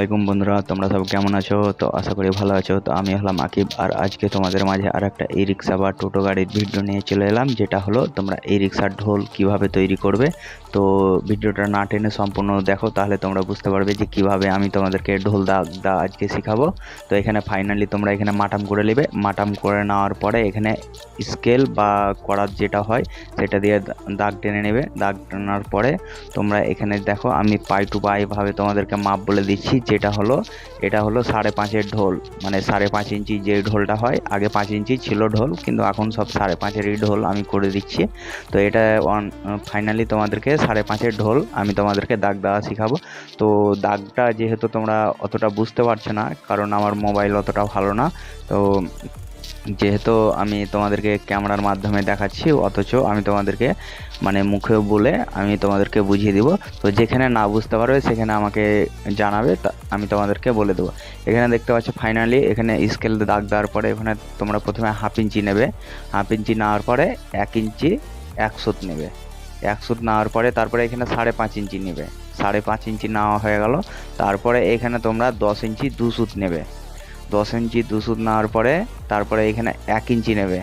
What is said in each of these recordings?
আলাইকুম বন্ধুরা, তোমরা সব কেমন আছো? তো আশা করি ভালো আছো। তো আমি হলাম আকিব, আর আজকে তোমাদের মাঝে আর একটা ই রিক্সা বা টোটো গাড়ির ভিডিও নিয়ে চলে এলাম, যেটা হলো তোমরা এই রিক্সার ঢোল কীভাবে তৈরি করবে। তো ভিডিওটা না টেনে সম্পূর্ণ দেখো, তাহলে তোমরা বুঝতে পারবে যে কীভাবে আমি তোমাদেরকে ঢোল দা দা আজকে শেখাবো। তো এখানে ফাইনালি তোমরা এখানে মাটাম করে নেবে। মাটাম করে নেওয়ার পরে এখানে স্কেল বা করার যেটা হয়, সেটা দিয়ে দাগ টেনে নেবে। দাগ টানার পরে তোমরা এখানে দেখো, আমি পাই টু পাইভাবে তোমাদেরকে মাপ বলে দিচ্ছি যেটা হলো, এটা হলো সাড়ে পাঁচের ঢোল। মানে সাড়ে পাঁচ ইঞ্চি যে ঢোলটা হয়, আগে পাঁচ ইঞ্চি ছিল ঢোল, কিন্তু এখন সব সাড়ে পাঁচেরই ঢোল আমি করে দিচ্ছি। তো এটা অন ফাইনালি তোমাদেরকে সাড়ে পাঁচের ঢোল আমি তোমাদেরকে দাগ দেওয়া শেখাবো। তো দাগটা যেহেতু তোমরা অতটা বুঝতে পারছ না, কারণ আমার মোবাইল অতটা ভালো না, তো যেহেতু আমি তোমাদেরকে ক্যামেরার মাধ্যমে দেখাচ্ছি, অথচ আমি তোমাদেরকে মানে মুখে বলে আমি তোমাদেরকে বুঝিয়ে দিব। তো যেখানে না বুঝতে পারবে, সেখানে আমাকে জানাবে আমি তোমাদেরকে বলে দেবো। এখানে দেখতে পাচ্ছ ফাইনালি এখানে স্কেল দাগ দেওয়ার পরে এখানে তোমরা প্রথমে হাফ ইঞ্চি নেবে। হাফ ইঞ্চি নেওয়ার পরে এক ইঞ্চি এক সুত নেবে। এক সুত নেওয়ার পরে তারপরে এখানে সাড়ে পাঁচ ইঞ্চি নেবে। সাড়ে পাঁচ ইঞ্চি নেওয়া হয়ে গেল। তারপরে এখানে তোমরা দশ ইঞ্চি দু সুত নেবে। দশ ইঞ্চি দু সুত নেওয়ার পরে তারপরে এখানে এক ইঞ্চি নেবে।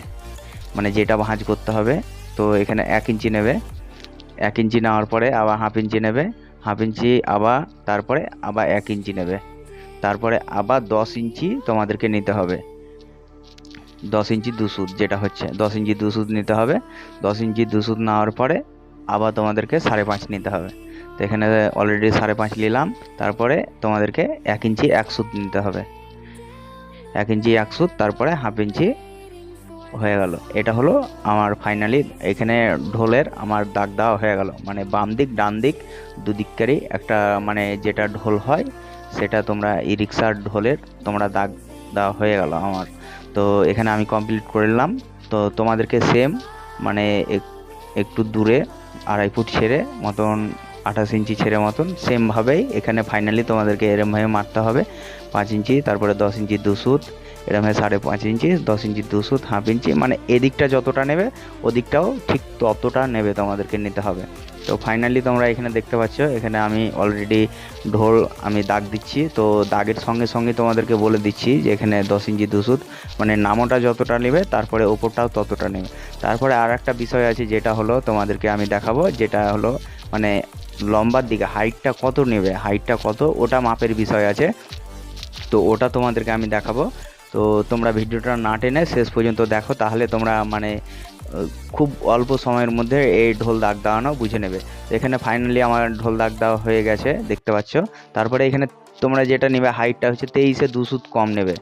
মানে যেটা ভাঁজ করতে হবে, তো এখানে এক ইঞ্চি নেবে। এক ইঞ্চি নেওয়ার পরে আবার হাফ ইঞ্চি নেবে, হাফ ইঞ্চি আবার তারপরে আবার এক ইঞ্চি নেবে। তারপরে আবার দশ ইঞ্চি তোমাদেরকে নিতে হবে। দশ ইঞ্চি দু সুত যেটা হচ্ছে, দশ ইঞ্চি দু সুত নিতে হবে। দশ ইঞ্চি দু সুত নেওয়ার পরে আবার তোমাদেরকে সাড়ে পাঁচ নিতে হবে। তো এখানে অলরেডি সাড়ে পাঁচ নিলাম, তারপরে তোমাদেরকে এক ইঞ্চি এক সুত নিতে হবে। এক ইঞ্চি এক সুত, তারপরে হাফ ইঞ্চি হয়ে গেল। এটা হলো আমার ফাইনালি এখানে ঢোলের আমার দাগ দেওয়া হয়ে গেল। মানে বাম দিক, ডান দিক দুদিককারই একটা মানে যেটা ঢোল হয়, সেটা তোমরা ই রিক্সার ঢোলের তোমরা দাগ দেওয়া হয়ে গেল আমার। তো এখানে আমি কমপ্লিট করলাম তো তোমাদেরকে সেম মানে এক- একটু দূরে, আড়াই ফুট ছেড়ে মতন আঠাশ ইঞ্চি ছেড়ে মতন সেমভাবেই এখানে ফাইনালি তোমাদেরকে এরমভাবে মারতে হবে। পাঁচ ইঞ্চি, তারপরে দশ ইঞ্চি দু সুত এরমভাবে সাড়ে পাঁচ ইঞ্চি, দশ ইঞ্চি দু সুত হাফ ইঞ্চি মানে এদিকটা যতটা নেবে, ওদিকটাও ঠিক ততটা নেবে তোমাদেরকে নিতে হবে। তো ফাইনালি তোমরা এখানে দেখতে পাচ্ছ, এখানে আমি অলরেডি ঢোল আমি দাগ দিচ্ছি। তো দাগের সঙ্গে সঙ্গে তোমাদেরকে বলে দিচ্ছি যে এখানে দশ ইঞ্চি দু সুত মানে নামোটা যতটা নেবে, তারপরে ওপরটাও ততটা নেবে। তারপরে আর একটা বিষয় আছে যেটা হলো, তোমাদেরকে আমি দেখাবো, যেটা হলো মানে লম্বার দিকে হাইটটা কত নেবে হাইটটা কত, ওটা মাপের বিষয় আছে। তো ওটা তোমাদেরকে আমি দেখাবো। তো তোমরা ভিডিওটা না টেনে শেষ পর্যন্ত দেখো, তাহলে তোমরা মানে খুব অল্প সময়ের মধ্যে এই ঢোল দাগ দেওয়ানো বুঝে নেবে। এখানে ফাইনালি আমার ঢোল দাগ দেওয়া হয়ে গেছে, দেখতে পাচ্ছ? তারপরে এখানে তোমরা যেটা নেবে হাইটটা হচ্ছে তেইশে দু সুত কম নেবে।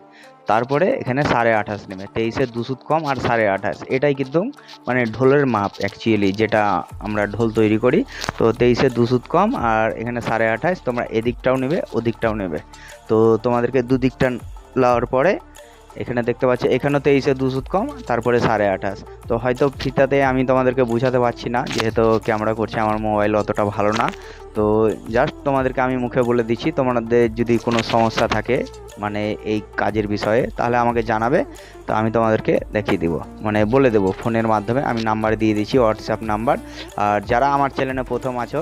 তারপরে এখানে সাড়ে আঠাশ নেবে, তেইশে দু সুত কম আর সাড়ে আঠাশ। এটাই কিন্তু মানে ঢোলের মাপ অ্যাকচুয়ালি যেটা আমরা ঢোল তৈরি করি। তো তেইশে দু সুত কম আর এখানে সাড়ে আঠাশ, তোমরা এদিকটাও নেবে, ওদিকটাও নেবে। তো তোমাদেরকে দুদিকটা লাওয়ার পরে, এখানে দেখতে পাচ্ছি, এখানেও তেইশে দু সুত কম, তারপরে সাড়ে আঠাশ। তো হয়তো ফিতাতে আমি তোমাদেরকে বোঝাতে পারছি না, যেহেতু ক্যামেরা করছে, আমার মোবাইল অতটা ভালো না। তো জাস্ট তোমাদেরকে আমি মুখে বলে দিচ্ছি, তোমাদের যদি কোনো সমস্যা থাকে মানে এই কাজের বিষয়ে, তাহলে আমাকে জানাবে। তো আমি তোমাদেরকে দেখিয়ে দেবো। মানে বলে দেবো ফোনের মাধ্যমে, আমি নাম্বার দিয়ে দিচ্ছি হোয়াটসঅ্যাপ নাম্বার। আর যারা আমার চ্যানেলে প্রথম আছো,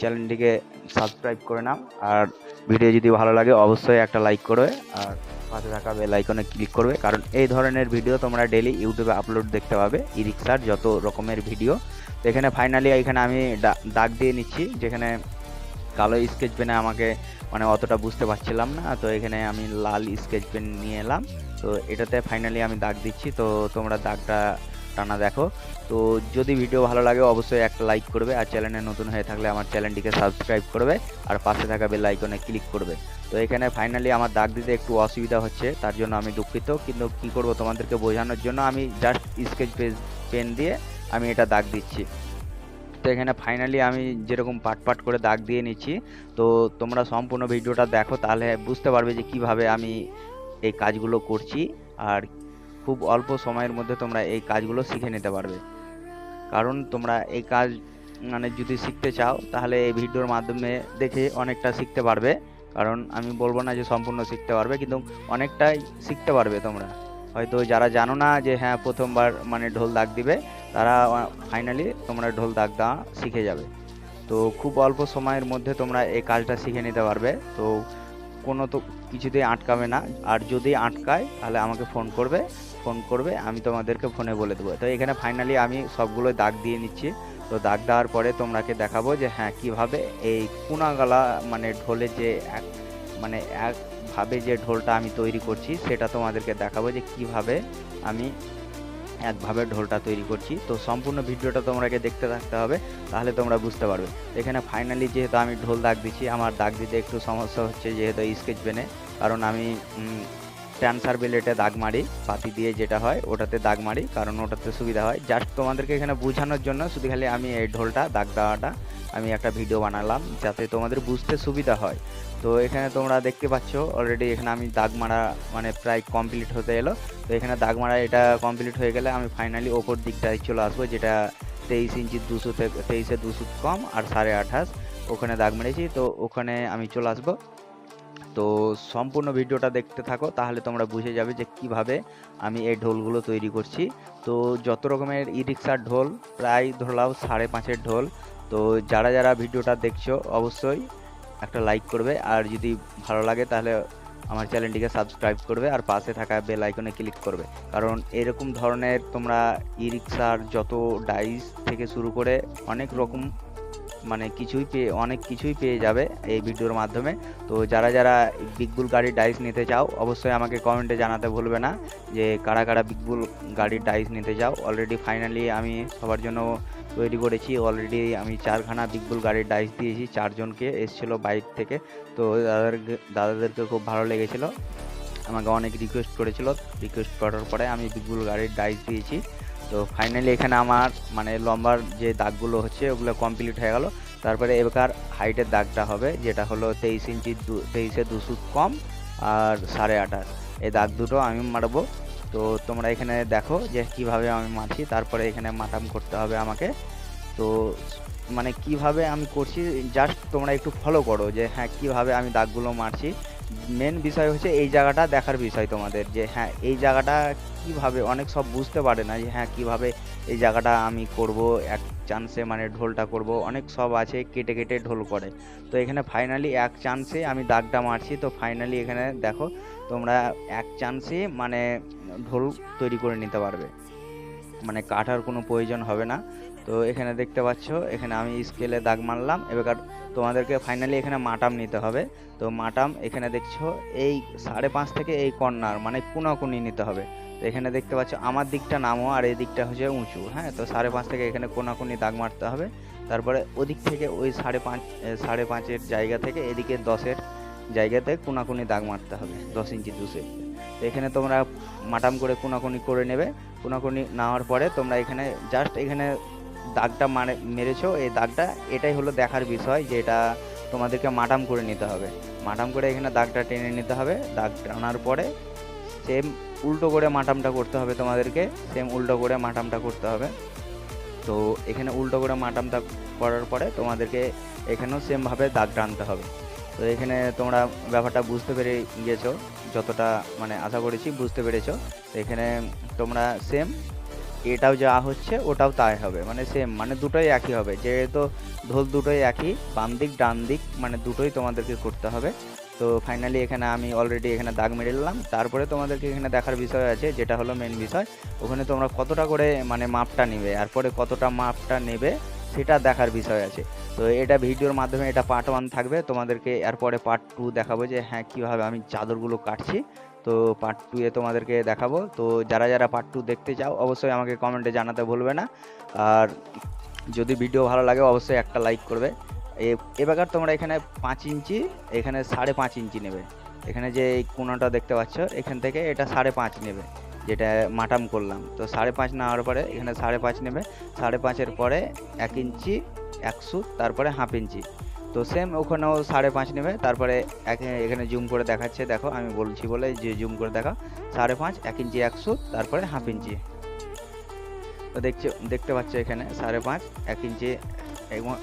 চ্যানেলটিকে সাবস্ক্রাইব করে নাও। আর ভিডিও যদি ভালো লাগে, অবশ্যই একটা লাইক করবে। আর পাশে থাকা বেল আইকনে ক্লিক করবে। কারণ এই ধরনের ভিডিও তোমরা ডেলি ইউটিউবে আপলোড দেখতে পাবে ই রিক্সার যত রকমের ভিডিও তো এখানে ফাইনালি এখানে আমি দাগ দিয়ে নিচ্ছি, যেখানে কালো স্কেচ পেনে আমাকে মানে অতটা বুঝতে পারছিলাম না। তো এখানে আমি লাল স্কেচ পেন নিয়ে এলাম। তো এটাতে ফাইনালি আমি দাগ দিচ্ছি। তো তোমরা দাগটা টানা দেখো। তো যদি ভিডিও ভালো লাগে, অবশ্যই একটা লাইক করবে আর চ্যানেলে নতুন হয়ে থাকলে আমার চ্যানেলটিকে সাবস্ক্রাইব করবে আর পাশে থাকা বেল আইকনে ক্লিক করবে। তো এখানে ফাইনালি আমার দাগ দিতে একটু অসুবিধা হচ্ছে, তার জন্য আমি দুঃখিত। কিন্তু কি করব তোমাদেরকে বোঝানোর জন্য আমি জাস্ট স্কেচ পেন দিয়ে আমি এটা দাগ দিচ্ছি। তো এখানে ফাইনালি আমি যেরকম পাট পাট করে দাগ দিয়ে নিচ্ছি, তো তোমরা সম্পূর্ণ ভিডিওটা দেখো, তাহলে বুঝতে পারবে যে কীভাবে আমি এই কাজগুলো করছি আর খুব অল্প সময়ের মধ্যে তোমরা এই কাজগুলো শিখে নিতে পারবে। কারণ তোমরা এই কাজ মানে যদি শিখতে চাও, তাহলে এই ভিডিওর মাধ্যমে দেখে অনেকটা শিখতে পারবে। কারণ আমি বলব না যে সম্পূর্ণ শিখতে পারবে, কিন্তু অনেকটাই শিখতে পারবে তোমরা। হয়তো যারা জানো না যে হ্যাঁ প্রথমবার মানে ঢোল দাগ দিবে, তারা ফাইনালি তোমরা ঢোল দাগ দেওয়া শিখে যাবে। তো খুব অল্প সময়ের মধ্যে তোমরা এই কাজটা শিখে নিতে পারবে। তো কোনো তো কিছুতেই আটকাবে না। আর যদি আটকায়, তাহলে আমাকে ফোন করবে। ফোন করবে, আমি তোমাদেরকে ফোনে বলে দেবো। তো এখানে ফাইনালি আমি সবগুলো দাগ দিয়ে নিচ্ছি। তো দাগ দেওয়ার পরে তোমরাকে দেখাবো যে হ্যাঁ কীভাবে এই কুনাগালা মানে ঢোলে যে এক মানে একভাবে যে ঢোলটা আমি তৈরি করছি, সেটা তোমাদেরকে দেখাবো যে কীভাবে আমি একভাবে ঢোলটা তৈরি করছি। তো সম্পূর্ণ ভিডিওটা তোমাকে দেখতে থাকতে হবে, তাহলে তোমরা বুঝতে পারবে। এখানে ফাইনালি যেহেতু আমি ঢোল দাগ দিচ্ছি, আমার দাগ দিতে একটু সমস্যা হচ্ছে যেহেতু স্কেচ পেনে কারণ আমি ট্রান্সার বেলেটে দাগ মারি পাতি দিয়ে যেটা হয় ওটাতে দাগ মারি, কারণ ওটাতে সুবিধা হয়। জাস্ট তোমাদেরকে এখানে বোঝানোর জন্য শুধু খালি আমি এই ঢোলটা, দাগ দেওয়াটা, আমি একটা ভিডিও বানালাম যাতে তোমাদের বুঝতে সুবিধা হয়। তো এখানে তোমরা দেখতে পাচ্ছ অলরেডি এখানে আমি দাগ মারা মানে প্রায় কমপ্লিট হতে এলো। তো এখানে দাগ মারা এটা কমপ্লিট হয়ে গেলে আমি ফাইনালি ওপর দিকটায় চলে আসব, যেটা তেইশ ইঞ্চি দুশো থেকে, তেইশে দুশো কম আর সাড়ে আঠাশ, ওখানে দাগ মেরেছি। তো ওখানে আমি চলে আসব। তো সম্পূর্ণ ভিডিওটা দেখতে থাকো, তাহলে তোমরা বুঝে যাবে যে কীভাবে আমি এই ঢোলগুলো তৈরি করছি। তো যত রকমের ই রিক্সার ঢোল, প্রায় ধরলাও সাড়ে পাঁচের ঢোল। তো যারা যারা ভিডিওটা দেখছ, অবশ্যই একটা লাইক করবে। আর যদি ভালো লাগে, তাহলে আমার চ্যানেলটিকে সাবস্ক্রাইব করবে আর পাশে থাকা বেল আইকনে ক্লিক করবে। কারণ এরকম ধরনের তোমরা ই রিক্সার যত ডাইস থেকে শুরু করে অনেক রকম মানে কিছুই পেয়ে, অনেক কিছুই পেয়ে যাবে এই ভিডিওর মাধ্যমে। তো যারা যারা বিগবুল গাড়ির ডাইস নিতে চাও, অবশ্যই আমাকে কমেন্টে জানাতে ভুলবে না যে কারা কারা বিগবুল গাড়ির ডাইস নিতে চাও। অলরেডি ফাইনালি আমি সবার জন্য তৈরি করেছি। অলরেডি আমি চারখানা বিগবুল গাড়ির ডাইস দিয়েছি। চারজনকে এসেছিল বাইক থেকে। তো দাদাদেরকে দাদাদেরকে খুব ভালো লেগেছিলো। আমাকে অনেক রিকোয়েস্ট করেছিল। রিকোয়েস্ট করার পরে আমি বিগবুল গাড়ির ডাইস দিয়েছি। তো ফাইনালি এখানে আমার মানে লম্বার যে দাগগুলো হচ্ছে, ওগুলো কমপ্লিট হয়ে গেল। তারপরে এবার হাইটের দাগটা হবে, যেটা হলো তেইশ ইঞ্চি তেইশে দুশো কম আর সাড়ে আঠাশ এই দাগ দুটো আমি মারবো। তো তোমরা এখানে দেখো যে কীভাবে আমি মারছি, তারপরে এখানে মাটাম করতে হবে আমাকে। তো মানে কীভাবে আমি করছি জাস্ট তোমরা একটু ফলো করো যে হ্যাঁ কীভাবে আমি দাগগুলো মারছি। মেন বিষয় হচ্ছে এই জায়গাটা দেখার বিষয় তোমাদের যে হ্যাঁ এই জায়গাটা কীভাবে অনেক সব বুঝতে পারে না যে হ্যাঁ কীভাবে এই জায়গাটা আমি করব, এক চান্সে মানে ঢোলটা করব, অনেক সব আছে কেটে কেটে ঢোল করে। তো এখানে ফাইনালি এক চান্সে আমি দাগটা মারছি, তো ফাইনালি এখানে দেখো তোমরা এক চান্সে মানে ঢোল তৈরি করে নিতে পারবে। মানে কাটার কোনো প্রয়োজন হবে না। তো এখানে দেখতে পাচ্ছ, এখানে আমি স্কেলে দাগ মারলাম। এবার তোমাদেরকে ফাইনালি এখানে মাটাম নিতে হবে। তো মাটাম এখানে দেখছ, এই সাড়ে পাঁচ থেকে এই কর্নার মানে কোনাকুনি নিতে হবে। তো এখানে দেখতে পাচ্ছ, আমার দিকটা নামো আর এই দিকটা হচ্ছে উঁচু হ্যাঁ? তো সাড়ে পাঁচ থেকে এখানে কোনাকুনি দাগ মারতে হবে। তারপরে ওদিক থেকে ওই সাড়ে পাঁচ সাড়ে পাঁচের জায়গা থেকে এদিকে দশের জায়গাতে কোনাকুনি দাগ মারতে হবে, দশ ইঞ্চি দুশো এখানে তোমরা মাটাম করে কোনাকুনি করে নেবে। কোনাকুনি নেওয়ার পরে তোমরা এখানে জাস্ট এখানে দাগটা মারে, মেরেছো, এই দাগটা, এটাই হলো দেখার বিষয় যে এটা তোমাদেরকে মাটাম করে নিতে হবে। মাটাম করে এখানে দাগটা টেনে নিতে হবে, দাগ টানার পরে সেম উল্টো করে মাটামটা করতে হবে তোমাদেরকে সেম উল্টো করে মাটামটা করতে হবে। তো এখানে উল্টো করে মাটামটা করার পরে তোমাদেরকে এখানেও সেমভাবে দাগ টানতে হবে। তো এখানে তোমরা ব্যাপারটা বুঝতে পেরে গিয়েছো, যতটা মানে আশা করেছি বুঝতে পেরেছ। এখানে তোমরা সেম এটাও যা হচ্ছে ওটাও তাই হবে মানে সেম মানে দুটোই একই হবে। যেহেতু ঢোল দুটোই একই, বাম দিক, ডান দিক মানে দুটোই তোমাদেরকে করতে হবে। তো ফাইনালি এখানে আমি অলরেডি এখানে দাগ মেরে নিলাম। তারপরে তোমাদেরকে এখানে দেখার বিষয় আছে, যেটা হলো মেন বিষয়। ওখানে তোমরা কতটা করে মানে মাপটা নেবে এরপরে কতটা মাপটা নেবে সেটা দেখার বিষয় আছে। তো এটা ভিডিওর মাধ্যমে এটা পার্ট ওয়ান থাকবে। তোমাদেরকে এরপরে পার্ট টু দেখাবো যে হ্যাঁ কীভাবে আমি চাদরগুলো কাটছি। তো পার্ট টু এ তোমাদেরকে দেখাবো। তো যারা যারা পার্ট টু দেখতে চাও, অবশ্যই আমাকে কমেন্টে জানাতে ভুলবে না। আর যদি ভিডিও ভালো লাগে, অবশ্যই একটা লাইক করবে। এ এবার তোমরা এখানে পাঁচ ইঞ্চি, এখানে সাড়ে পাঁচ ইঞ্চি নেবে। এখানে যে এই কোনোটা দেখতে পাচ্ছ, এখান থেকে এটা সাড়ে পাঁচ নেবে। যেটা মাটাম করলাম। তো সাড়ে পাঁচ নেওয়ার পরে এখানে সাড়ে পাঁচ নেবে। সাড়ে পাঁচের পরে এক ইঞ্চি একশো তারপরে হাফ ইঞ্চি। তো সেম ওখানেও সাড়ে পাঁচ নেবে। তারপরে এখানে জুম করে দেখাচ্ছে। দেখো, আমি বলছি বলে যে জুম করে দেখা সাড়ে পাঁচ, এক ইঞ্চি একশো তারপরে হাফ ইঞ্চি। তো দেখছ, দেখতে পাচ্ছ এখানে সাড়ে পাঁচ, এক ইঞ্চি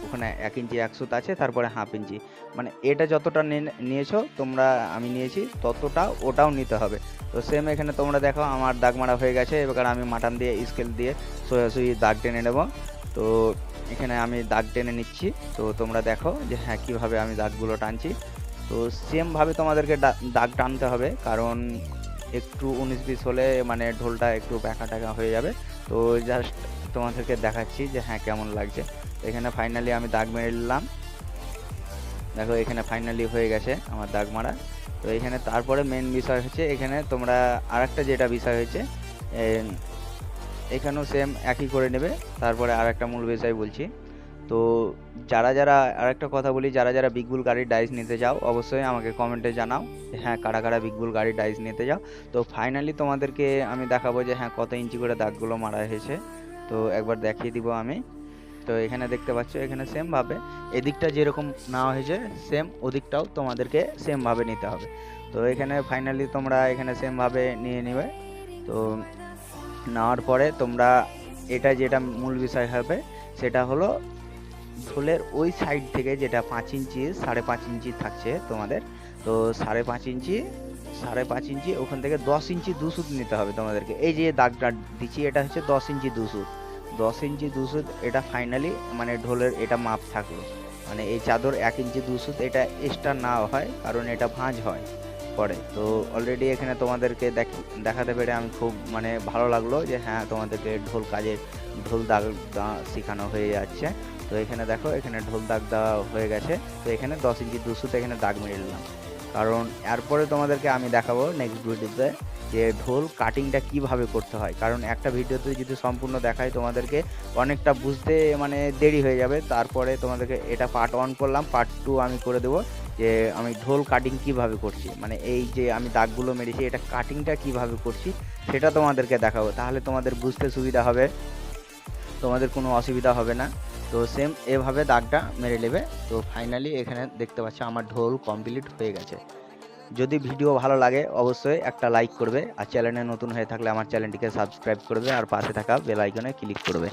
ওখানে এক ইঞ্চি একশো আছে, তারপরে হাফ ইঞ্চি। মানে এটা যতটা নিয়েছো, তোমরা, আমি নিয়েছি, ততটা ওটাও নিতে হবে। তো সেম এখানে তোমরা দেখো, আমার দাগ মারা হয়ে গেছে, এবার আমি মাটান দিয়ে স্কেল দিয়ে সোজাসুজি দাগ টেনে নেব। তো এখানে আমি দাগ টেনে নিচ্ছি। তো তোমরা দেখো যে হ্যাঁ কীভাবে আমি দাগগুলো টানছি। তো সেমভাবে তোমাদেরকে দাগ টানতে হবে, কারণ একটু উনিশ বিশ হলে মানে ঢোলটা একটু ব্যাকা টাকা হয়ে যাবে। তো জাস্ট তোমাদেরকে দেখাচ্ছি যে হ্যাঁ কেমন লাগছে। এখানে ফাইনালি আমি দাগ মেরে নিলাম। দেখো, এখানে ফাইনালি হয়ে গেছে আমার দাগ মারা। তো এখানে তারপরে মেন বিষয় হচ্ছে, এখানে তোমরা আরেকটা যেটা বিষয় হয়েছে এখানেও সেম একই করে নেবে। তারপরে আর একটা মূল বিষয় বলছি। তো যারা যারা, আরেকটা কথা বলি, যারা যারা বিগবুল গাড়ির ডাইস নিতে যাও অবশ্যই আমাকে কমেন্টে জানাও হ্যাঁ কারা কারা বিগবুল গাড়ির ডাইস নিতে যাও তো ফাইনালি তোমাদেরকে আমি দেখাবো যে হ্যাঁ কত ইঞ্চি করে দাগগুলো মারা হয়েছে। তো একবার দেখিয়ে দিব আমি। তো এখানে দেখতে পাচ্ছ, এখানে সেম ভাবে এদিকটা যেরকম নেওয়া হয়েছে সেম ওদিকটাও তোমাদেরকে সেম ভাবে নিতে হবে। তো এখানে ফাইনালি তোমরা এখানে সেম ভাবে নিয়ে নেবে। তো নেওয়ার পরে তোমরা এটা যেটা মূল বিষয় হবে, সেটা হলো ঢোলের ওই সাইড থেকে যেটা পাঁচ ইঞ্চি, সাড়ে পাঁচ ইঞ্চি থাকছে তোমাদের, তো সাড়ে পাঁচ ইঞ্চি, সাড়ে পাঁচ ইঞ্চি, ওখান থেকে দশ ইঞ্চি দুসুত নিতে হবে তোমাদেরকে। এই যে দাগটা দিচ্ছি, এটা হচ্ছে দশ ইঞ্চি দুসুদ দশ ইঞ্চি দুসুদ এটা ফাইনালি মানে ঢোলের এটা মাপ থাকল। মানে এই চাদর এক ইঞ্চি দুসুদ এটা এক্সট্রা না হয়, কারণ এটা ভাঁজ হয় পরে। তো অলরেডি এখানে তোমাদেরকে দেখ- দেখাতে পেরে আমি খুব মানে ভালো লাগল যে হ্যাঁ তোমাদেরকে ঢোল কাজের ঢোল দাগ শেখানো হয়ে যাচ্ছে। তো এখানে দেখো, এখানে ঢোল দাগ দেওয়া হয়ে গেছে। তো এখানে দশ ইঞ্চি দুশোতে এখানে দাগ মেরে নিলাম কারণ এরপরে তোমাদেরকে আমি দেখাবো নেক্সট ভিডিওতে যে ঢোল কাটিংটা কীভাবে করতে হয়। কারণ একটা ভিডিওতে যদি সম্পূর্ণ দেখাই তোমাদেরকে, অনেকটা বুঝতে মানে দেরি হয়ে যাবে। তারপরে তোমাদেরকে এটা পার্ট ওয়ান করলাম পার্ট টু আমি করে দেবো যে আমি ঢোল কাটিং কীভাবে করছি। মানে এই যে আমি দাগগুলো মেরেছি, এটা কাটিংটা কীভাবে করছি সেটা তোমাদেরকে দেখাবো। তাহলে তোমাদের বুঝতে সুবিধা হবে। তোমাদের কোনো অসুবিধা হবে না। তো সেম এভাবে দাগটা মেরে নেবে। তো ফাইনালি এখানে দেখতে পাচ্ছ আমার ঢোল কমপ্লিট হয়ে গেছে। যদি ভিডিও ভালো লাগে অবশ্যই একটা লাইক করবে আর চ্যানেলে নতুন হয়ে থাকলে আমার চ্যানেলটিকে সাবস্ক্রাইব করবে আর পাশে থাকা বেল আইকনে ক্লিক করবে।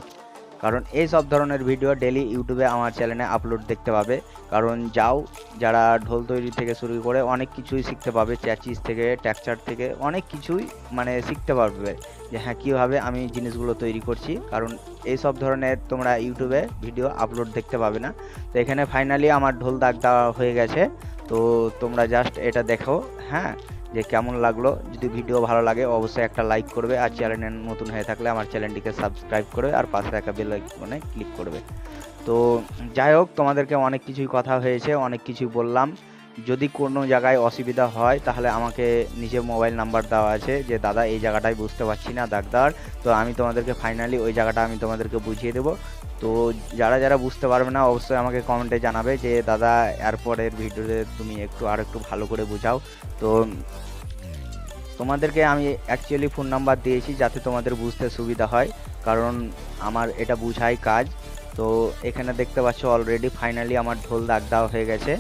কারণ এই সব ধরনের ভিডিও ডেলি ইউটিউবে আমার চ্যানেলে আপলোড দেখতে পাবে। কারণ যাও, যারা ঢোল তৈরি থেকে শুরু করে অনেক কিছুই শিখতে পাবে। চ্যাচিস থেকে ট্যাকচার থেকে অনেক কিছুই মানে শিখতে পারবে। যে হ্যাঁ কীভাবে আমি জিনিসগুলো তৈরি করছি, কারণ এই সব ধরনের তোমরা ইউটিউবে ভিডিও আপলোড দেখতে পাবে না। তো এখানে ফাইনালি আমার ঢোল দাগ দেওয়া হয়ে গেছে। তো তোমরা জাস্ট এটা দেখো হ্যাঁ যে কেমন লাগল। যদি ভিডিও ভালো লাগে, অবশ্যই একটা লাইক করবে আর চ্যানেলে নতুন হয়ে থাকলে আমার চ্যানেলটিকে সাবস্ক্রাইব করবে আর পাশে থাকা বেল আইকনে ক্লিক করবে। তো যাই হোক, তোমাদেরকে অনেক কিছুই কথা হয়েছে, অনেক কিছুই বললাম। যদি কোনো জায়গায় অসুবিধা হয়, তাহলে আমাকে নিজে মোবাইল নাম্বার দেওয়া আছে যে, দাদা, এই জায়গাটায় বুঝতে পারছি না দাগদার তো আমি তোমাদেরকে ফাইনালি ওই জায়গাটা আমি তোমাদেরকে বুঝিয়ে দেবো। তো যারা যারা বুঝতে পারবে না, অবশ্যই আমাকে কমেন্টে জানাবে যে, দাদা, এরপরের ভিডিওতে তুমি একটু, আর একটু ভালো করে বুঝাও। তো তোমাদেরকে আমি অ্যাকচুয়ালি ফোন নাম্বার দিয়েছি যাতে তোমাদের বুঝতে সুবিধা হয়, কারণ আমার এটা বুঝাই কাজ। তো এখানে দেখতে পাচ্ছ অলরেডি ফাইনালি আমার ঢোল দাগ হয়ে গেছে।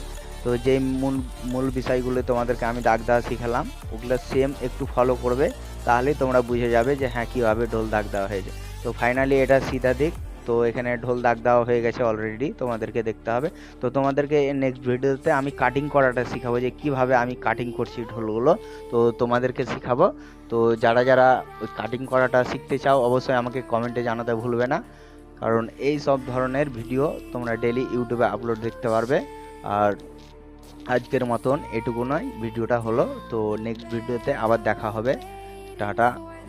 তো যে মূল মূল বিষয়গুলো তোমাদেরকে আমি দাগ দেওয়া শিখালাম, ওগুলো সেম একটু ফলো করবে, তাহলেই তোমরা বুঝে যাবে যে হ্যাঁ কীভাবে ঢোল দাগ দেওয়া হয়েছে। তো ফাইনালি এটা সিধা দিক, তো এখানে ঢোল দাগ দেওয়া হয়ে গেছে অলরেডি তোমাদেরকে দেখতে হবে। তো তোমাদেরকে নেক্সট ভিডিওতে আমি কাটিং করাটা শিখাবো যে কীভাবে আমি কাটিং করছি ঢোলগুলো, তো তোমাদেরকে শিখাবো। তো যারা যারা ওই কাটিং করাটা শিখতে চাও, অবশ্যই আমাকে কমেন্টে জানাতে ভুলবে না। কারণ এই সব ধরনের ভিডিও তোমরা ডেলি ইউটিউবে আপলোড দেখতে পারবে। আর আজকের মতন এটুকু নয়, ভিডিওটা হলো। তো নেক্সট ভিডিওতে আবার দেখা হবে। টাটা,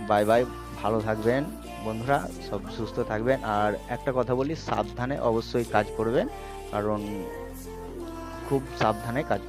বাই বাই, ভালো থাকবেন বন্ধুরা, সব সুস্থ থাকবেন। আর একটা কথা বলি, সাবধানে অবশ্যই কাজ করবেন, কারণ খুব সাবধানে কাজ